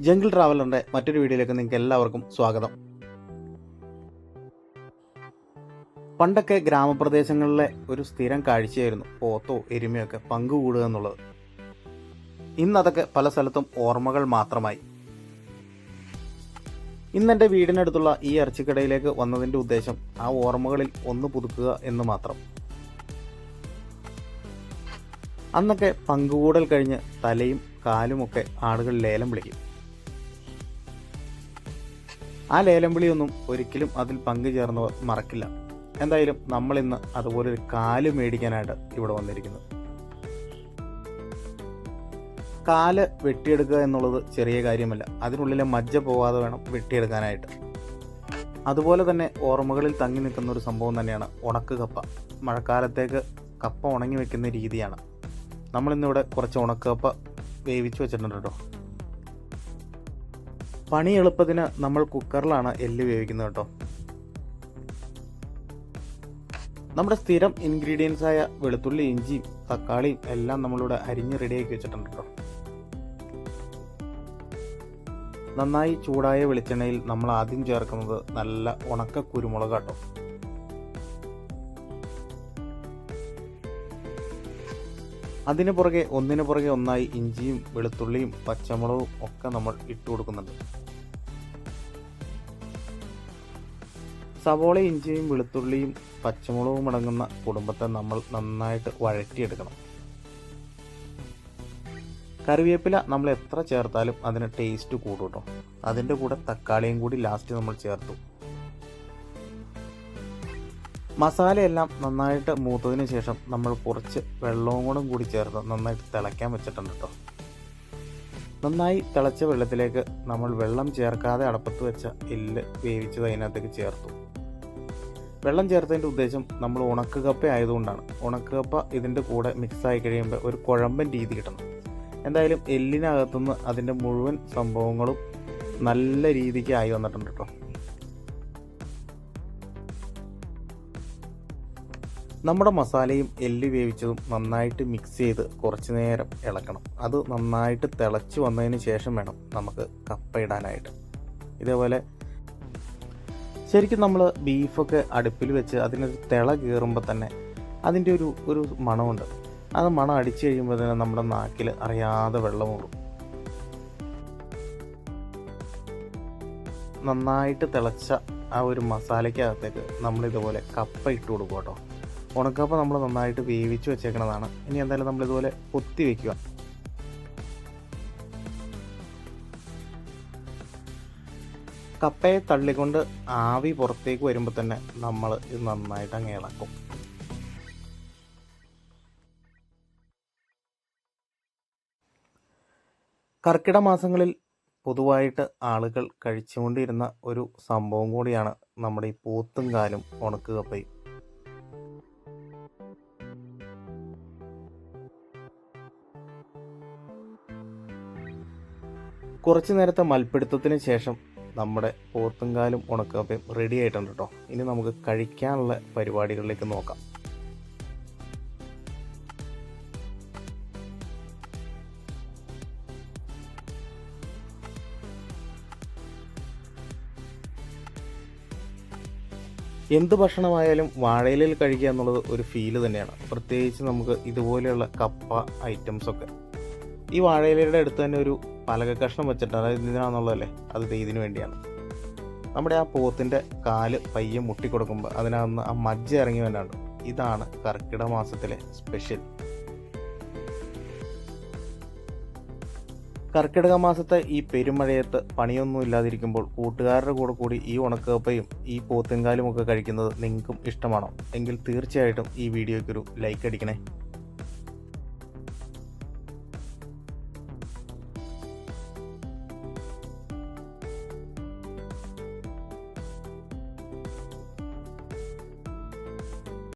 Jungle ട്രാവലറിന്റെ മറ്റൊരു വീഡിയോയിലേക്ക് നിങ്ങൾക്ക് എല്ലാവർക്കും സ്വാഗതം. പണ്ടൊക്കെ ഗ്രാമപ്രദേശങ്ങളിലെ ഒരു സ്ഥിരം കാഴ്ചയായിരുന്നു പോത്തോ എരുമയൊക്കെ പങ്കുകൂടുക എന്നുള്ളത്. ഇന്നതൊക്കെ പല സ്ഥലത്തും ഓർമ്മകൾ മാത്രമായി. ഇന്നെന്റെ വീടിനടുത്തുള്ള ഈ ഇറച്ചിക്കടയിലേക്ക് വന്നതിന്റെ ഉദ്ദേശം ആ ഓർമ്മകളിൽ ഒന്ന് പുതുക്കുക എന്ന് മാത്രം. അന്നൊക്കെ പങ്കുകൂടൽ കഴിഞ്ഞ് തലയും കാലുമൊക്കെ ആളുകൾ ലേലം വിളിക്കും. ആ ലേലം വിളിയൊന്നും ഒരിക്കലും അതിൽ പങ്കുചേർന്നവർ മറക്കില്ല. എന്തായാലും നമ്മൾ ഇന്ന് അതുപോലെ ഒരു കാൽ മേടിക്കാനായിട്ട് ഇവിടെ വന്നിരിക്കുന്നത് കാൽ വെട്ടിയെടുക്കുക എന്നുള്ളത് ചെറിയ കാര്യമല്ല. അതിനുള്ളിലെ മജ്ജ പോവാതെ വേണം വെട്ടിയെടുക്കാനായിട്ട്. അതുപോലെ തന്നെ ഓർമ്മകളിൽ തങ്ങി നിൽക്കുന്ന ഒരു സംഭവം തന്നെയാണ് ഉണക്ക് കപ്പ. മഴക്കാലത്തേക്ക് കപ്പ ഉണങ്ങി വെക്കുന്ന രീതിയാണ്. നമ്മളിന്നിവിടെ കുറച്ച് ഉണക്കപ്പ കപ്പ വേവിച്ച് വെച്ചിട്ടുണ്ട് കേട്ടോ. പണി എളുപ്പത്തിന് നമ്മൾ കുക്കറിലാണ് എല്ല് വേവിക്കുന്നത് കേട്ടോ. നമ്മുടെ സ്ഥിരം ആയ വെളുത്തുള്ളി ഇഞ്ചിയും തക്കാളിയും എല്ലാം നമ്മളിവിടെ അരിഞ്ഞ് റെഡിയാക്കി വെച്ചിട്ടുണ്ട് കേട്ടോ. നന്നായി ചൂടായ വെളിച്ചെണ്ണയിൽ നമ്മൾ ആദ്യം ചേർക്കുന്നത് നല്ല ഉണക്ക കുരുമുളക് കേട്ടോ അതിന് പുറകെ ഒന്നിനു പുറകെ ഒന്നായി ഇഞ്ചിയും വെളുത്തുള്ളിയും പച്ചമുളകും ഒക്കെ നമ്മൾ ഇട്ട് കൊടുക്കുന്നുണ്ട്. സവോള ഇഞ്ചിയും വെളുത്തുള്ളിയും പച്ചമുളകും അടങ്ങുന്ന കുടുംബത്തെ നമ്മൾ നന്നായിട്ട് വഴറ്റിയെടുക്കണം. കറിവേപ്പില നമ്മൾ എത്ര ചേർത്താലും അതിന് ടേസ്റ്റ് കൂടും കേട്ടോ അതിന്റെ കൂടെ തക്കാളിയും കൂടി ലാസ്റ്റ് നമ്മൾ ചേർത്തു. മസാലയെല്ലാം നന്നായിട്ട് മൂത്തതിന് ശേഷം നമ്മൾ കുറച്ച് വെള്ളവും കൂടെ കൂടി ചേർത്ത് നന്നായിട്ട് തിളയ്ക്കാൻ വെച്ചിട്ടുണ്ട് കേട്ടോ നന്നായി തിളച്ച വെള്ളത്തിലേക്ക് നമ്മൾ വെള്ളം ചേർക്കാതെ അടപ്പത്ത് വെച്ച എല്ല് വേവിച്ചത് അതിനകത്തേക്ക് ചേർത്തു. വെള്ളം ചേർത്തതിന്റെ ഉദ്ദേശം നമ്മൾ ഉണക്ക് കപ്പ ആയതുകൊണ്ടാണ്. ഉണക്ക് കപ്പ ഇതിന്റെ കൂടെ മിക്സായി കഴിയുമ്പോൾ ഒരു കുഴമ്പൻ രീതി കിട്ടണം. എന്തായാലും എല്ലിനകത്തുനിന്ന് അതിന്റെ മുഴുവൻ സംഭവങ്ങളും നല്ല രീതിക്ക് ആയി വന്നിട്ടുണ്ട് കേട്ടോ നമ്മുടെ മസാലയും എല്ല് വേവിച്ചതും നന്നായിട്ട് മിക്സ് ചെയ്ത് കുറച്ച് നേരം ഇളക്കണം. അത് നന്നായിട്ട് തിളച്ച് വന്നതിന് ശേഷം വേണം നമുക്ക് കപ്പ ഇടാനായിട്ട്. ഇതേപോലെ ശരിക്കും നമ്മൾ ബീഫൊക്കെ അടുപ്പിൽ വെച്ച് അതിനൊരു തിള കയറുമ്പോൾ തന്നെ അതിന്റെ ഒരു ഒരു മണമുണ്ട്. അത് മണം അടിച്ചു കഴിയുമ്പോൾ തന്നെ നമ്മുടെ നാക്കിൽ അറിയാതെ വെള്ളം ഓടും നന്നായിട്ട് തിളച്ച ആ ഒരു മസാലയ്ക്കകത്തേക്ക് നമ്മളിതുപോലെ കപ്പ ഇട്ട് കൊടുക്കും കേട്ടോ. ഉണക്കപ്പ നമ്മൾ നന്നായിട്ട് വേവിച്ച് വെച്ചേക്കുന്നതാണ് ഇനി എന്തായാലും നമ്മൾ ഇതുപോലെ പൊത്തി വെക്കുക. കപ്പയെ തള്ളിക്കൊണ്ട് ആവി പുറത്തേക്ക് വരുമ്പോൾ തന്നെ നമ്മൾ ഇത് നന്നായിട്ട് അങ്ങ് ഇളക്കും. കർക്കിട മാസങ്ങളിൽ പൊതുവായിട്ട് ആളുകൾ കഴിച്ചുകൊണ്ടിരുന്ന ഒരു സംഭവം കൂടിയാണ് നമ്മുടെ ഈ പൂത്തും കാലും ഉണക്ക് കുറച്ച് നേരത്തെ മൽപ്പിടുത്തത്തിന് ശേഷം നമ്മുടെ പോത്തുംകാലും ഉണക്കപ്പയും റെഡി ആയിട്ടുണ്ട് കേട്ടോ ഇനി നമുക്ക് കഴിക്കാനുള്ള പരിപാടികളിലേക്ക് നോക്കാം. എന്ത് ഭക്ഷണമായാലും വാഴയിലയിൽ കഴിക്കുക എന്നുള്ളത് ഒരു ഫീൽ തന്നെയാണ്. പ്രത്യേകിച്ച് നമുക്ക് ഇതുപോലെയുള്ള കപ്പ ഐറ്റംസ് ഒക്കെ. ഈ വാഴയിലയുടെ അടുത്ത് തന്നെ ഒരു പലക കഷ്ണം വെച്ചിട്ട് അതായത് ഇതിനാണെന്നുള്ളതല്ലേ അത് ഇതിനു വേണ്ടിയാണ്. നമ്മുടെ ആ പോത്തിന്റെ കാൽ പയ്യെ മുട്ടിക്കൊടുക്കുമ്പോൾ അതിനകത്ത് ആ മജ്ജ ഇറങ്ങി വരാണ് ഇതാണ് കർക്കിട മാസത്തിലെ സ്പെഷ്യൽ. കർക്കിടക മാസത്തെ ഈ പെരുമഴയത്ത് പണിയൊന്നും ഇല്ലാതിരിക്കുമ്പോൾ കൂട്ടുകാരുടെ കൂടെ കൂടി ഈ ഉണക്കപ്പയും ഈ പോത്തിൻകാലും ഒക്കെ കഴിക്കുന്നത് നിങ്ങൾക്കും ഇഷ്ടമാണോ? എങ്കിൽ തീർച്ചയായിട്ടും ഈ വീഡിയോയ്ക്കൊരു ലൈക്ക് അടിക്കണേ.